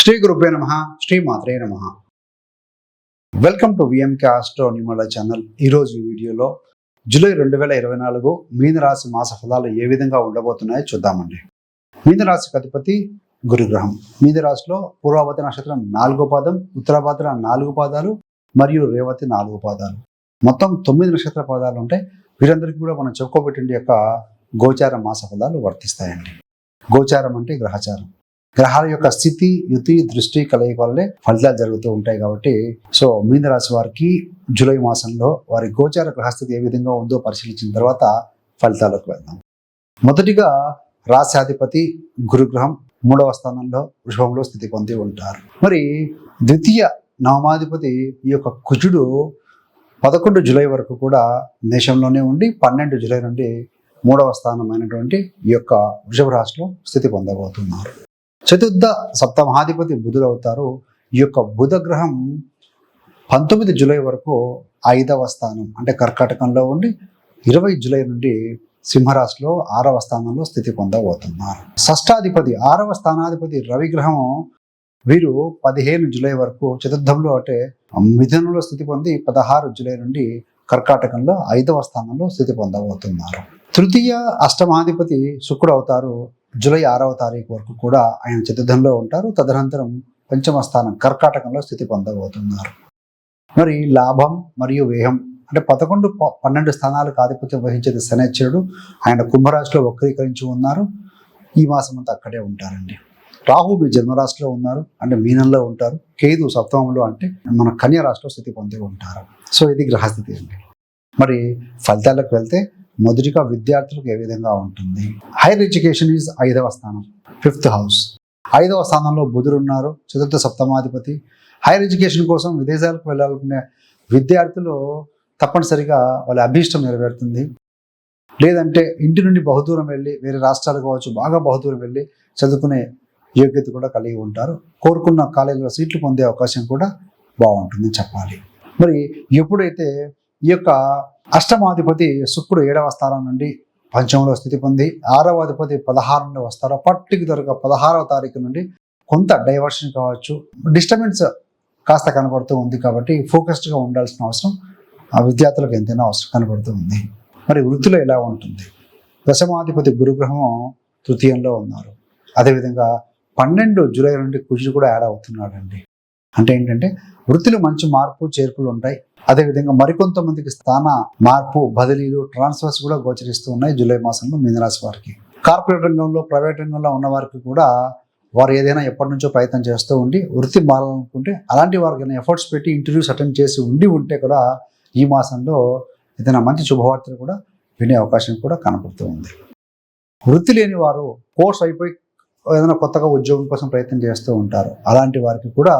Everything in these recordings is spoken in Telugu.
శ్రీ గురుభ్యో నమ శ్రీ మాత్రే నమ. Welcome to VMK astro numerology channel ఈరోజు ఈ వీడియోలో జూలై రెండు వేల ఇరవై నాలుగు మీనరాశి మాస ఫలాలు ఏ విధంగా ఉండబోతున్నాయో చూద్దామండి. మీనరాశికి అధిపతి గురుగ్రహం. మీనరాశిలో పూర్వాభద్ర నక్షత్రం నాలుగో పాదం ఉత్తరాభద్ర నాలుగు పాదాలు మరియు రేవతి నాలుగు పాదాలు. మొత్తం తొమ్మిది నక్షత్ర పాదాలు ఉంటాయి వీరందరికీ కూడా మనం చెప్పుకోబెట్టిన యొక్క గోచార మాస ఫలాలు వర్తిస్తాయండి. గోచారం అంటే గ్రహచారం. గ్రహాల యొక్క స్థితి యుతి దృష్టి కలయిక వల్లే ఫలితాలు జరుగుతూ ఉంటాయి కాబట్టి సో మీన రాశి వారికి జూలై మాసంలో వారి గోచార గ్రహస్థితి ఏ విధంగా ఉందో పరిశీలించిన తర్వాత ఫలితాలకు వెళ్దాం. మొదటిగా రాశాధిపతి గురుగ్రహం మూడవ స్థానంలో వృషభంలో స్థితి పొంది ఉంటారు. మరి ద్వితీయ నవమాధిపతి ఈ యొక్క కుజుడు పదకొండు జూలై వరకు కూడా దేశంలోనే ఉండి పన్నెండు జూలై నుండి మూడవ స్థానమైనటువంటి ఈ యొక్క వృషభ రాశిలో స్థితి పొందబోతున్నారు. చతుర్థ సప్తమహాధిపతి బుధుడు అవుతారు. ఈ యొక్క బుధ గ్రహం పంతొమ్మిది జూలై వరకు ఐదవ స్థానం అంటే కర్కాటకంలో ఉండి ఇరవై జూలై నుండి సింహరాశిలో ఆరవ స్థానంలో స్థితి పొందబోతున్నారు. షష్టాధిపతి ఆరవ స్థానాధిపతి రవిగ్రహం వీరు పదిహేను జూలై వరకు చతుర్థంలో అంటే మిథునంలో స్థితి పొంది పదహారు జూలై నుండి కర్కాటకంలో ఐదవ స్థానంలో స్థితి పొందబోతున్నారు. తృతీయ అష్టమాధిపతి శుక్రుడు అవుతారు. జూలై ఆరవ తారీఖు వరకు కూడా ఆయన చతుర్థంలో ఉంటారు. తదనంతరం పంచమ స్థానం కర్కాటకంలో స్థితి పొందబోతున్నారు. మరి లాభం మరియు వ్యయం అంటే పదకొండు ప- పన్నెండు స్థానాలకు ఆధిపత్యం వహించేది శనిశ్చరుడు ఆయన కుంభరాశిలో వక్రీకరించి ఉన్నారు. ఈ మాసం అంతా అక్కడే ఉంటారండి. రాహు మీ జన్మరాశిలో ఉన్నారు. అంటే మీనంలో ఉంటారు. కేతు సప్తమంలో అంటే మన కన్య రాశిలో స్థితి పొంది ఉంటారు. సో ఇది గ్రహస్థితి అండి. మరి ఫలితాలకు వెళ్తే మొదటిగా విద్యార్థులకు ఏ విధంగా ఉంటుంది? హైయర్ ఎడ్యుకేషన్ ఈజ్ ఐదవ స్థానం ఫిఫ్త్ హౌస్ ఐదవ స్థానంలో బుధుడు ఉన్నారు చతుర్థ సప్తమాధిపతి. హైయర్ ఎడ్యుకేషన్ కోసం విదేశాలకు వెళ్ళాలనుకునే విద్యార్థులు తప్పనిసరిగా వాళ్ళ అభీష్టం నెరవేరుతుంది. లేదంటే ఇంటి నుండి బహుదూరం వెళ్ళి వేరే రాష్ట్రాలు కావచ్చు బాగా బహుదూరం వెళ్ళి చదువుకునే యోగ్యత కూడా కలిగి ఉంటారు. కోరుకున్న కాలేజీలో సీట్లు పొందే అవకాశం కూడా బాగుంటుందని చెప్పాలి. మరి ఎప్పుడైతే ఈ యొక్క అష్టమాధిపతి శుక్రుడు ఏడవ స్థానం నుండి పంచమంలో స్థితి పొంది ఆరవ అధిపతి పదహారు నుండి వస్తారో. పర్టికులర్గా పదహారవ తారీఖు నుండి కొంత డైవర్షన్ కావచ్చు. డిస్టర్బెన్స్ కాస్త కనబడుతూ ఉంది కాబట్టి ఫోకస్డ్గా ఉండాల్సిన అవసరం ఆ విద్యార్థులకు ఎంతైనా అవసరం కనబడుతూ ఉంది. మరి వృత్తిలో ఎలా ఉంటుంది? దశమాధిపతి గురుగ్రహం తృతీయంలో ఉన్నారు. అదేవిధంగా పన్నెండు జూలై నుండి కుజుడు కూడా యాడ్ అవుతున్నాడండి. అంటే ఏంటంటే వృత్తిలో మంచి మార్పు చేర్పులు ఉంటాయి. అదేవిధంగా మరికొంతమందికి స్థాన మార్పు బదిలీలు ట్రాన్స్ఫర్స్ కూడా గోచరిస్తూ ఉన్నాయి జూలై మాసంలో మీనరాశి వారికి. కార్పొరేట్ రంగంలో ప్రైవేట్ రంగంలో ఉన్న వారికి కూడా వారు ఏదైనా ఎప్పటి నుంచో ప్రయత్నం చేస్తూ ఉండి వృత్తి మారాలనుకుంటే అలాంటి వారికి ఎఫర్ట్స్ పెట్టి ఇంటర్వ్యూస్ అటెండ్ చేసి ఉండి ఉంటే కూడా ఈ మాసంలో ఏదైనా మంచి శుభవార్తలు కూడా వినే అవకాశం కూడా కనపడుతూ ఉంది. వృత్తి లేని వారు కోర్స్ అయిపోయి ఏదైనా కొత్తగా ఉద్యోగం కోసం ప్రయత్నం చేస్తూ ఉంటారు. అలాంటి వారికి కూడా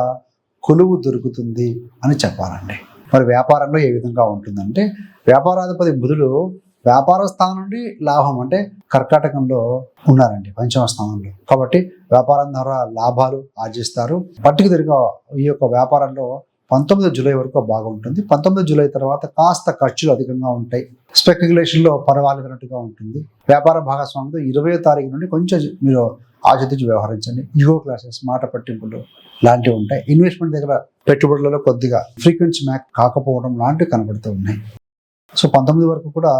కొలువు దొరుకుతుంది అని చెప్పాలండి. మరి వ్యాపారంలో ఏ విధంగా ఉంటుందంటే వ్యాపారాధిపతి బుధుడు వ్యాపార స్థానం నుండి లాభం అంటే కర్కాటకంలో ఉన్నారండి పంచమ స్థానంలో. కాబట్టి వ్యాపారం ద్వారా లాభాలు ఆర్జిస్తారు. పర్టికులర్గా ఈ యొక్క వ్యాపారంలో పంతొమ్మిది జూలై వరకు బాగుంటుంది. పంతొమ్మిది జూలై తర్వాత కాస్త ఖర్చులు అధికంగా ఉంటాయి. స్పెక్యులేషన్లో పర్వాలేదన్నట్టుగా ఉంటుంది. వ్యాపార భాగస్వామితో ఇరవై తారీఖు నుండి కొంచెం మీరు ఆచితూచి వ్యవహరించండి. ఈగో క్లాసెస్ మాట పట్టింపులు లాంటివి ఉంటాయి. ఇన్వెస్ట్మెంట్ దగ్గర పెట్టుబడులలో కొద్దిగా ఫ్రీక్వెన్సీ మ్యాక్ కాకపోవడం లాంటివి కనబడుతూ ఉన్నాయి. సో పంతొమ్మిది వరకు కూడా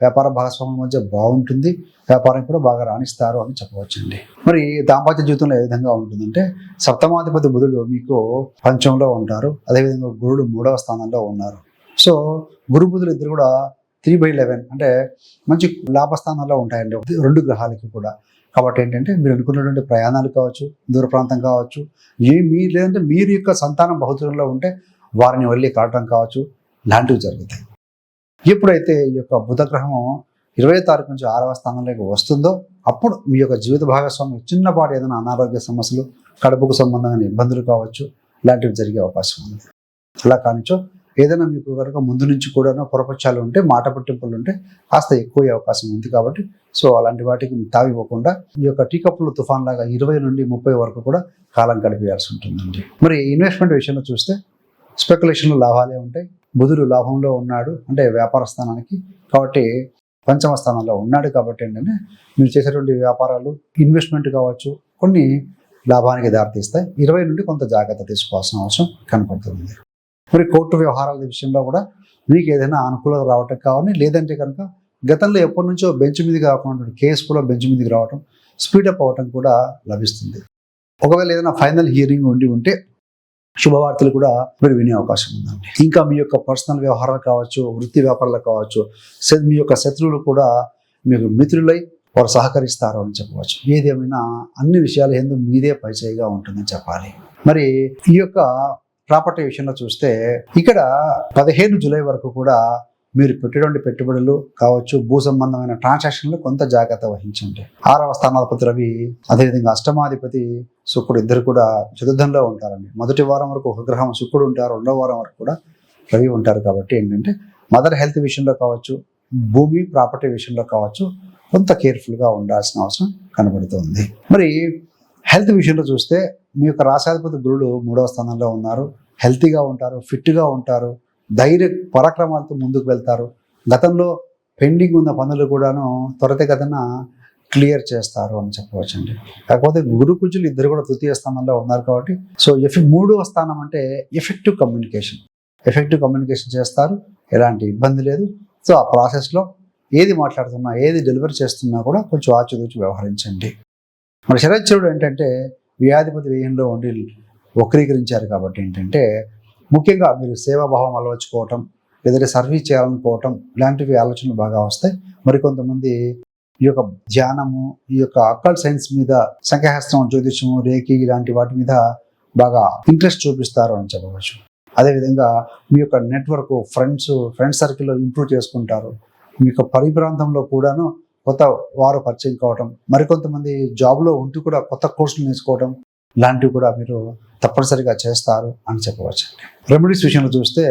వ్యాపార భాగస్వాముల మధ్య బాగుంటుంది. వ్యాపారం కూడా బాగా రాణిస్తారు అని చెప్పవచ్చండి. మరి దాంపత్య జీవితంలో ఏ విధంగా ఉంటుందంటే సప్తమాధిపతి బుధుడు మీకు పంచంలో ఉంటారు. అదేవిధంగా గురుడు మూడవ స్థానంలో ఉన్నారు. సో గురు బుధులు ఇద్దరు కూడా త్రీ బై లెవెన్ అంటే మంచి లాభస్థానంలో ఉంటాయండి. రెండు గ్రహాలకి కూడా. కాబట్టి ఏంటంటే మీరు అనుకున్నటువంటి ప్రయాణాలు కావచ్చు దూర ప్రాంతం కావచ్చు ఏ మీ లేదంటే మీరు యొక్క సంతానం బహుదూరంలో ఉంటే వారిని వెళ్ళి కావటం కావచ్చు లాంటివి జరుగుతాయి. ఎప్పుడైతే ఈ యొక్క బుధగ్రహం ఇరవై తారీఖు నుంచి ఆరవ స్థానంలోకి వస్తుందో అప్పుడు మీ యొక్క జీవిత భాగస్వామి చిన్నపాటి ఏదైనా అనారోగ్య సమస్యలు కడుపుకు సంబంధమైన ఇబ్బందులు కావచ్చు ఇలాంటివి జరిగే అవకాశం ఉంది. అలా కానిచో ఏదైనా మీకు కనుక ముందు నుంచి కూడా పొరపక్షాలు ఉంటే మాట పట్టింపులు ఉంటే కాస్త ఎక్కువ అవకాశం ఉంది కాబట్టి సో అలాంటి వాటికి తావివ్వకుండా ఈ యొక్క టీకప్పుల తుఫాన్ లాగా ఇరవై నుండి ముప్పై వరకు కూడా కాలం గడిపేయాల్సి ఉంటుందండి. మరి ఇన్వెస్ట్మెంట్ విషయంలో చూస్తే స్పెక్యులేషన్లో లాభాలే ఉంటాయి. బుధుడు లాభంలో ఉన్నాడు అంటే వ్యాపార స్థానానికి. కాబట్టి పంచమ స్థానంలో ఉన్నాడు కాబట్టి ఏంటంటే మీరు చేసేటువంటి వ్యాపారాలు ఇన్వెస్ట్మెంట్ కావచ్చు కొన్ని లాభానికి దారితీస్తాయి. ఇరవై నుండి కొంత జాగ్రత్త తీసుకోవాల్సిన అవసరం కనపడుతుంది. మరి కోర్టు వ్యవహారాల విషయంలో కూడా మీకు ఏదైనా అనుకూలత రావటం కావాలి లేదంటే కనుక గతంలో ఎప్పటి నుంచో బెంచ్ మీద కాకుండా కేసు కూడా బెంచ్ మీదకి రావటం స్పీడప్ అవ్వటం కూడా లభిస్తుంది. ఒకవేళ ఏదైనా ఫైనల్ హియరింగ్ ఉండి ఉంటే శుభవార్తలు కూడా మీరు వినే అవకాశం ఉందండి. ఇంకా మీ యొక్క పర్సనల్ వ్యవహారాలు కావచ్చు వృత్తి వ్యాపారాలు కావచ్చు మీ యొక్క శత్రువులు కూడా మీకు మిత్రులై వారు సహకరిస్తారు అని చెప్పవచ్చు. ఏదేమైనా అన్ని విషయాలు ఎందుకు మీదే పరిచయగా ఉంటుందని చెప్పాలి. మరి ఈ యొక్క ప్రాపర్టీ విషయంలో చూస్తే ఇక్కడ పదిహేను జూలై వరకు కూడా మీరు పెట్టేటువంటి పెట్టుబడులు కావచ్చు భూ సంబంధమైన ట్రాన్సాక్షన్లు కొంత జాగ్రత్త వహించండి. ఆరవ స్థానాధిపతి రవి అదేవిధంగా అష్టమాధిపతి శుక్రుడు ఇద్దరు కూడా చతుర్థంలో ఉంటారండి. మొదటి వారం వరకు ఒక గ్రహం శుక్రుడు ఉంటారు రెండో వారం వరకు కూడా రవి ఉంటారు కాబట్టి ఏంటంటే మదర్ హెల్త్ విషయంలో కావచ్చు భూమి ప్రాపర్టీ విషయంలో కావచ్చు కొంత కేర్ఫుల్గా ఉండాల్సిన అవసరం కనబడుతుంది. మరి హెల్త్ విషయంలో చూస్తే మీ యొక్క రాశాధిపతి గురుడు మూడవ స్థానంలో ఉన్నారు. హెల్తీగా ఉంటారు ఫిట్గా ఉంటారు ధైర్య పరాక్రమాలతో ముందుకు వెళ్తారు. గతంలో పెండింగ్ ఉన్న పనులు కూడాను త్వరితగతిన క్లియర్ చేస్తారు అని చెప్పవచ్చండి. కాకపోతే గురుకుజులు ఇద్దరు కూడా తృతీయ స్థానంలో ఉన్నారు కాబట్టి సో ఎఫ్ మూడవ స్థానం అంటే ఎఫెక్టివ్ కమ్యూనికేషన్ ఎఫెక్టివ్ కమ్యూనికేషన్ చేస్తారు ఎలాంటి ఇబ్బంది లేదు. సో ఆ ప్రాసెస్లో ఏది మాట్లాడుతున్నా ఏది డెలివరీ చేస్తున్నా కూడా కొంచెం ఆచితూచి వ్యవహరించండి. మరి శరత్చరుడు ఏంటంటే వ్యాధిపతి వ్యయంలో ఉండి వక్రీకరించారు కాబట్టి ఏంటంటే ముఖ్యంగా మీరు సేవాభావం అలవచ్చుకోవటం లేదంటే సర్వీస్ చేయాలనుకోవటం ఇలాంటివి ఆలోచనలు బాగా వస్తాయి. మరికొంతమంది ఈ యొక్క ధ్యానము ఈ యొక్క అక్కల్ సైన్స్ మీద సంఖ్యాశాస్త్రం జ్యోతిషము రేఖి ఇలాంటి వాటి మీద బాగా ఇంట్రెస్ట్ చూపిస్తారు అని చెప్పవచ్చు. అదేవిధంగా మీ యొక్క నెట్వర్క్ ఫ్రెండ్స్ ఫ్రెండ్ సర్కిల్లో ఇంప్రూవ్ చేసుకుంటారు. మీ యొక్క పరిప్రాంతంలో కూడాను కొత్త వారు పరిచయం కావటం మరికొంతమంది జాబ్లో ఉంటూ కూడా కొత్త కోర్సులు నేర్చుకోవడం లాంటివి కూడా మీరు తప్పనిసరిగా చేస్తారు అని చెప్పవచ్చు. రెమెడీస్ విషయంలో చూస్తే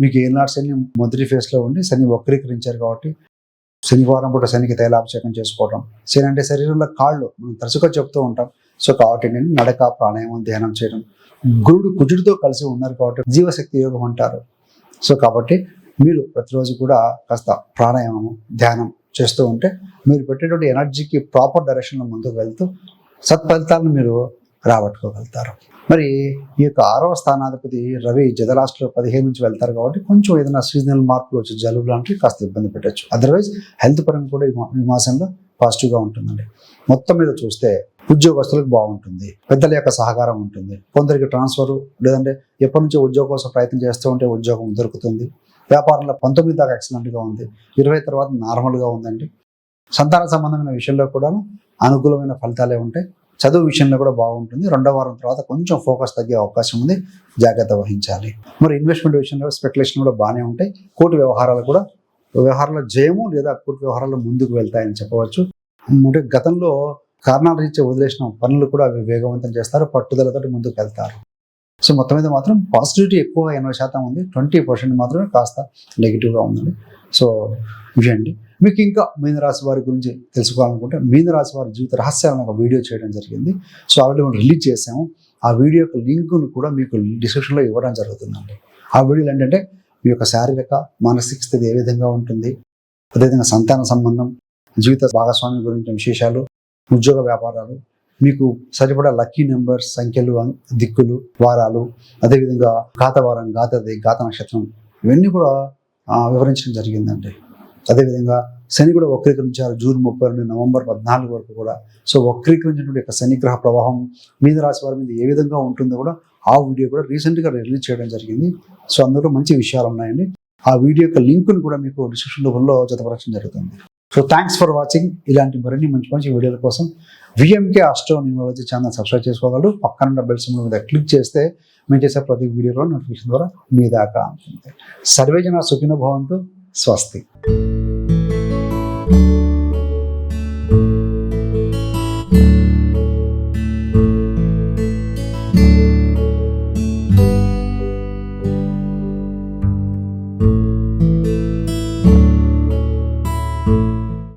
మీకు ఏనాడు శని మొదటి ఫేస్లో ఉండి శని వక్రీకరించారు కాబట్టి శనివారం పూట శనికి తైలాభిషేకం చేసుకోవడం శని అంటే శరీరంలో కాళ్ళు మనం తరచుగా చెప్తూ ఉంటాం. సో కాబట్టి నేను నడక ప్రాణాయామం ధ్యానం చేయడం గురుడు కుజుడితో కలిసి ఉన్నారు కాబట్టి జీవశక్తి యోగం అంటారు. సో కాబట్టి మీరు ప్రతిరోజు కూడా కాస్త ప్రాణాయామం ధ్యానం చేస్తూ ఉంటే మీరు పెట్టేటువంటి ఎనర్జీకి ప్రాపర్ డైరెక్షన్లో ముందుకు వెళ్తూ సత్ఫలితాలను మీరు రాబట్టుకోగలుగుతారు. మరి ఈ యొక్క ఆరవ స్థానాధిపతి రవి జదరాష్ట్రలో పదిహేను నుంచి వెళ్తారు కాబట్టి కొంచెం ఏదైనా సీజనల్ మార్పులు వచ్చి జలుబు లాంటివి కాస్త ఇబ్బంది పెట్టచ్చు. అదర్వైజ్ హెల్త్ పరంగా కూడా ఈ మాసంలో పాజిటివ్గా ఉంటుందండి. మొత్తం మీద చూస్తే ఉద్యోగస్తులకు బాగుంటుంది. పెద్దల యొక్క సహకారం ఉంటుంది. కొందరికి ట్రాన్స్ఫర్ లేదంటే ఎప్పటి నుంచో ఉద్యోగం కోసం ప్రయత్నం చేస్తూ ఉంటే ఉద్యోగం దొరుకుతుంది. వ్యాపారంలో పంతొమ్మిది దాకా ఎక్సలెంట్గా ఉంది. ఇరవై తర్వాత నార్మల్గా ఉందండి. సంతాన సంబంధమైన విషయంలో కూడా అనుకూలమైన ఫలితాలే ఉంటాయి. చదువు విషయంలో కూడా బాగుంటుంది. రెండో వారం తర్వాత కొంచెం ఫోకస్ తగ్గే అవకాశం ఉంది. జాగ్రత్త వహించాలి. మరి ఇన్వెస్ట్మెంట్ విషయంలో స్పెక్యులేషన్ కూడా బాగానే ఉంటాయి. కోర్టు వ్యవహారాలు కూడా వ్యవహారాల జయము లేదా కోర్టు వ్యవహారాలు ముందుకు వెళ్తాయని చెప్పవచ్చు. అంటే గతంలో కారణాల రీత్యా వదిలేసిన పనులు కూడా అవి వేగవంతం చేస్తారు పట్టుదలతో ముందుకు వెళ్తారు. సో మొత్తం మీద మాత్రం పాజిటివిటీ ఎక్కువ ఎనభై శాతం ఉంది. ట్వంటీ పర్సెంట్ మాత్రమే కాస్త నెగిటివ్గా ఉందండి. సో ఇవ్వండి మీకు ఇంకా మీనరాశి వారి గురించి తెలుసుకోవాలనుకుంటే మీనరాశి వారి జీవిత రహస్యాలను ఒక వీడియో చేయడం జరిగింది. సో ఆల్రెడీ మనం రిలీజ్ చేసాము. ఆ వీడియో యొక్క లింకును కూడా మీకు డిస్క్రిప్షన్లో ఇవ్వడం జరుగుతుందండి. ఆ వీడియోలు ఏంటంటే మీ యొక్క శారీరక మానసిక స్థితి ఏ విధంగా ఉంటుంది? అదేవిధంగా సంతాన సంబంధం జీవిత భాగస్వామి గురించి విశేషాలు ఉద్యోగ వ్యాపారాలు మీకు సరిపడా లక్కీ నెంబర్స్ సంఖ్యలు దిక్కులు వారాలు అదేవిధంగా గాతవారం ఘాతది ఘాత నక్షత్రం ఇవన్నీ కూడా వివరించడం జరిగిందండి. అదేవిధంగా శని కూడా వక్రీకరించారు జూన్ ముప్పై నుండి నవంబర్ పద్నాలుగు వరకు కూడా. సో వక్రీకరించినటువంటి యొక్క శనిగ్రహ ప్రభావం మీద రాశి వారి మీద ఏ విధంగా ఉంటుందో కూడా ఆ వీడియో కూడా రీసెంట్గా రిలీజ్ చేయడం జరిగింది. సో అందులో మంచి విషయాలు ఉన్నాయండి. ఆ వీడియో యొక్క లింకును కూడా మీకు డిస్క్రిప్షన్ రూపంలో జతపరచడం జరుగుతుంది. So thanks for watching. ఇలాంటి మరిన్ని మంచి మంచి వీడియోల కోసం VMK astro numerology channel subscribe చేసుకోగలరు. పక్కన ఉన్న బెల్ సింబల్ మీద క్లిక్ చేస్తే మేము చేసే ప్రతి వీడియోలో నోటిఫికేషన్ ద్వారా మీ దాకా అందుతుంది సర్వేజన సుఖిన భవంతు. స్వస్తి.